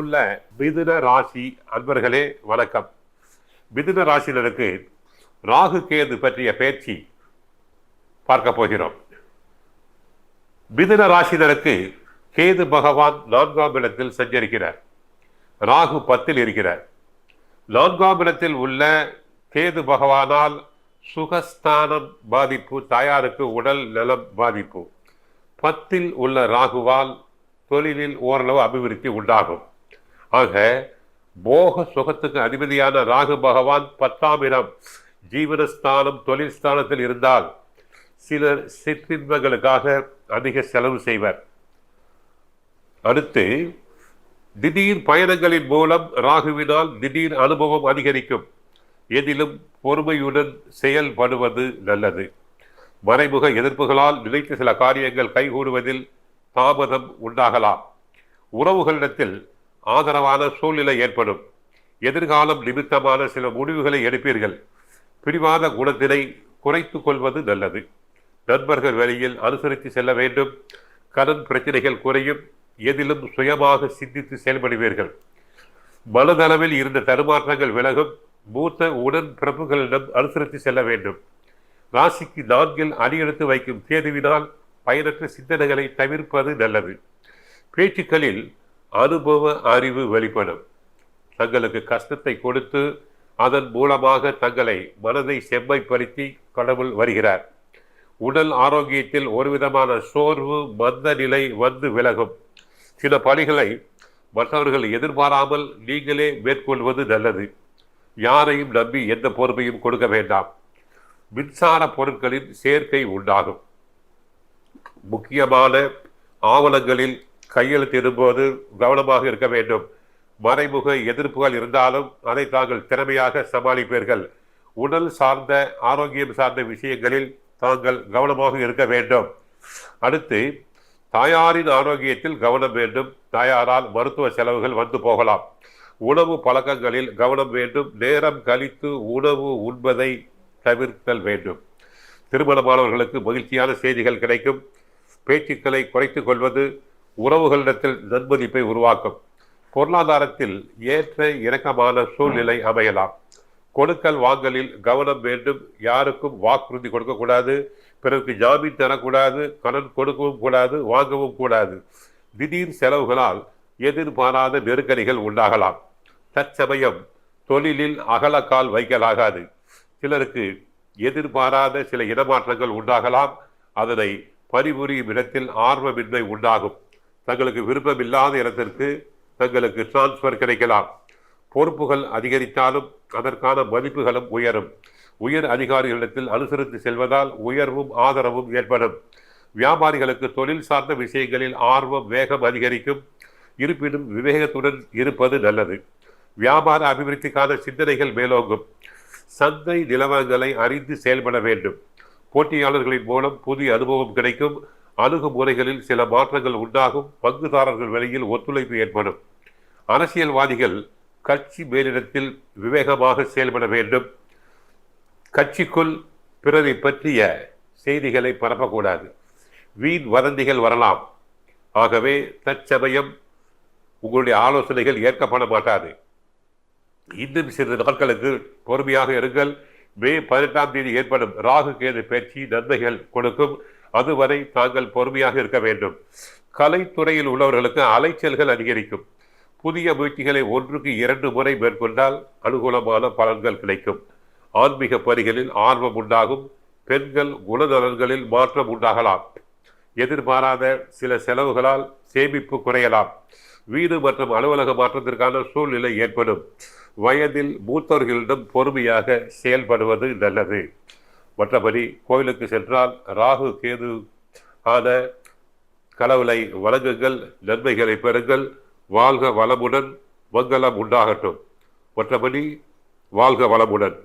உள்ள மிதுன ராசி அன்பர்களே வணக்கம். மிதுன ராசினருக்கு ராகு கேது பற்றிய பேச்சு பார்க்க போகிறோம். மிதுன ராசினருக்கு கேது பகவான் நான்காம் இடத்தில் சஞ்சரிக்கிறார். ராகு பத்தில் இருக்கிறார். நான்காம் இடத்தில் உள்ள கேது பகவானால் சுகஸ்தானம் பாதிப்பு தாயாருக்கு உடல் நலம் பாதிப்பு. பத்தில் உள்ள ராகுவால் தொழிலில் ஓரளவு அபிவிருத்தி உண்டாகும். ஆக போக சுகத்துக்கு அதிபதியான ராகு பகவான் பத்தாம் இடம். ஜீவனஸ்தானம் தொழில் ஸ்தானத்தில் இருந்தால் சிலர் சிற்றின்பங்களுக்காக அதிக செலவு செய்வர். அடுத்து திடீர் பயணங்களின் மூலம் ராகுவினால் திடீர் அனுபவம் அதிகரிக்கும். எதிலும் பொறுமையுடன் செயல்படுவது நல்லது. மறைமுக எதிர்ப்புகளால் நினைத்த சில காரியங்கள் கைகூடுவதில் தாமதம் உண்டாகலாம். உறவுகளிடத்தில் ஆதரவான சூழ்நிலை ஏற்படும். எதிர்காலம் நிமித்தமான சில முடிவுகளை எடுப்பீர்கள். பிடிவாத குணத்தினை குறைத்து கொள்வது நல்லது. நண்பர்கள் வழியில் அனுசரித்து செல்ல வேண்டும். கடன் பிரச்சனைகள் குறையும். எதிலும் சுயமாக சிந்தித்து செயல்படுவீர்கள். மனதளவில் இருந்த தடுமாற்றங்கள் விலகும். மூத்த உடன் பிரபுகளிடம் அனுசரித்து செல்ல வேண்டும். ராசிக்கு நான்கில் அணியெடுத்து வைக்கும் தேதுவினால் பயனற்ற சிந்தனைகளை தவிர்ப்பது நல்லது. பேச்சுக்களில் அனுபவ அறிவு வெளிப்படும். தங்களுக்கு கஷ்டத்தை கொடுத்து அதன் மூலமாக தங்களை மனதை செம்மைப்படுத்தி கடவுள் வருகிறார். உடல் ஆரோக்கியத்தில் ஒருவிதமான சோர்வு மந்த நிலை வந்து விலகும். சில பணிகளை மற்றவர்கள் எதிர்பாராமல் நீங்களே மேற்கொள்வது நல்லது. யாரையும் நம்பி எந்த பொறுமையும் கொடுக்க வேண்டாம். மின்சார பொருட்களின் சேர்க்கை உண்டாகும். முக்கியமான ஆவணங்களில் கையெழுத்திடும்போது கவனமாக இருக்க வேண்டும். மறைமுக எதிர்ப்புகள் இருந்தாலும் அதை தாங்கள் திறமையாக சமாளிப்பீர்கள். உடல் சார்ந்த ஆரோக்கியம் சார்ந்த விஷயங்களில் தாங்கள் கவனமாக இருக்க வேண்டும். அடுத்து தாயாரின் ஆரோக்கியத்தில் கவனம் வேண்டும். தாயாரால் மருத்துவ செலவுகள் வந்து போகலாம். உணவு பழக்கங்களில் கவனம் வேண்டும். நேரம் கழித்து உணவு உண்பதை தவிர்த்தல் வேண்டும். திருமணமானவர்களுக்கு மகிழ்ச்சியான செய்திகள் கிடைக்கும். பேச்சுக்களை குறைத்து கொள்வது உறவுகளிடத்தில் நன்மதிப்பை உருவாக்கும். பொருளாதாரத்தில் ஏற்ற இறக்கமான சூழ்நிலை அமையலாம். கொடுக்கல் வாங்கலில் கவனம் வேண்டும். யாருக்கும் வாக்குறுதி கொடுக்கக்கூடாது. பிறருக்கு ஜாமீன் தரக்கூடாது. கடன் கொடுக்கவும் கூடாது. வாங்கவும் கூடாது. திடீர் செலவுகளால் எதிர்பாராத நெருக்கடிகள் உண்டாகலாம். தற்சமயம் தொழிலில் அகலக்கால் வைக்கலாகாது. சிலருக்கு எதிர்பாராத சில இடமாற்றங்கள் உண்டாகலாம். அதனை பணிபுரியும் இடத்தில் ஆர்வமின்மை உண்டாகும். தங்களுக்கு விருப்பமில்லாத இடத்திற்கு தங்களுக்கு டிரான்ஸ்ஃபர் கிடைக்கலாம். பொறுப்புகள் அதிகரித்தாலும் அதற்கான மதிப்புகளும் உயரும். உயர் அதிகாரிகளிடத்தில் அனுசரித்து செல்வதால் உயர்வும் ஆதரவும் ஏற்படும். வியாபாரிகளுக்கு தொழில் சார்ந்த விஷயங்களில் ஆர்வம் வேகம் அதிகரிக்கும். இருப்பினும் விவேகத்துடன் இருப்பது நல்லது. வியாபார அபிவிருத்திக்கான சிந்தனைகள் மேலோங்கும். சந்தை நிலவரங்களை அறிந்து செயல்பட வேண்டும். போட்டியாளர்களின் மூலம் புதிய அனுபவம் கிடைக்கும். அணுகுமுறைகளில் சில மாற்றங்கள் உண்டாகும் பங்குதாரர்கள் வெளியில் ஒத்துழைப்பு ஏற்படும். அரசியல்வாதிகள் கட்சி மேலிடத்தில் விவேகமாக செயல்பட வேண்டும். கட்சிக்குள் பிறரை பற்றிய செய்திகளை பரப்பக்கூடாது. வீண் வதந்திகள் வரலாம். ஆகவே தற்சமயம் உங்களுடைய ஆலோசனைகள் ஏற்கப்பட மாட்டாது. இன்னும் சிறிது நாட்களுக்கு பொறுமையாக இருங்கள். மே பதினெட்டாம் தேதி ஏற்படும் ராகு கேது பயிற்சி நன்மைகள் கொடுக்கும். அதுவரை தாங்கள் பொறுமையாக இருக்க வேண்டும். கலைத்துறையில் உள்ளவர்களுக்கு அலைச்சல்கள் அதிகரிக்கும். புதிய முயற்சிகளை ஒன்றுக்கு இரண்டு முறை மேற்கொண்டால் அனுகூலமான பலன்கள் கிடைக்கும். ஆன்மீக பணிகளில் ஆர்வம் உண்டாகும். பெண்கள் குணநலன்களில் மாற்றம் உண்டாகலாம். எதிர்பாராத சில செலவுகளால் சேமிப்பு குறையலாம். வீடு மற்றும் அலுவலக மாற்றத்திற்கான சூழ்நிலை ஏற்படும். வயதில் மூத்தவர்களிடம் பொறுமையாக செயல்படுவது நல்லது. மற்றபடி கோயிலுக்கு சென்றால் ராகு கேது ஆன கடவுளை வணங்குங்கள் நன்மைகளை பெறுங்கள் வாழ்க வளமுடன் மங்களம் உண்டாகட்டும். மற்றபடி வாழ்க வளமுடன்.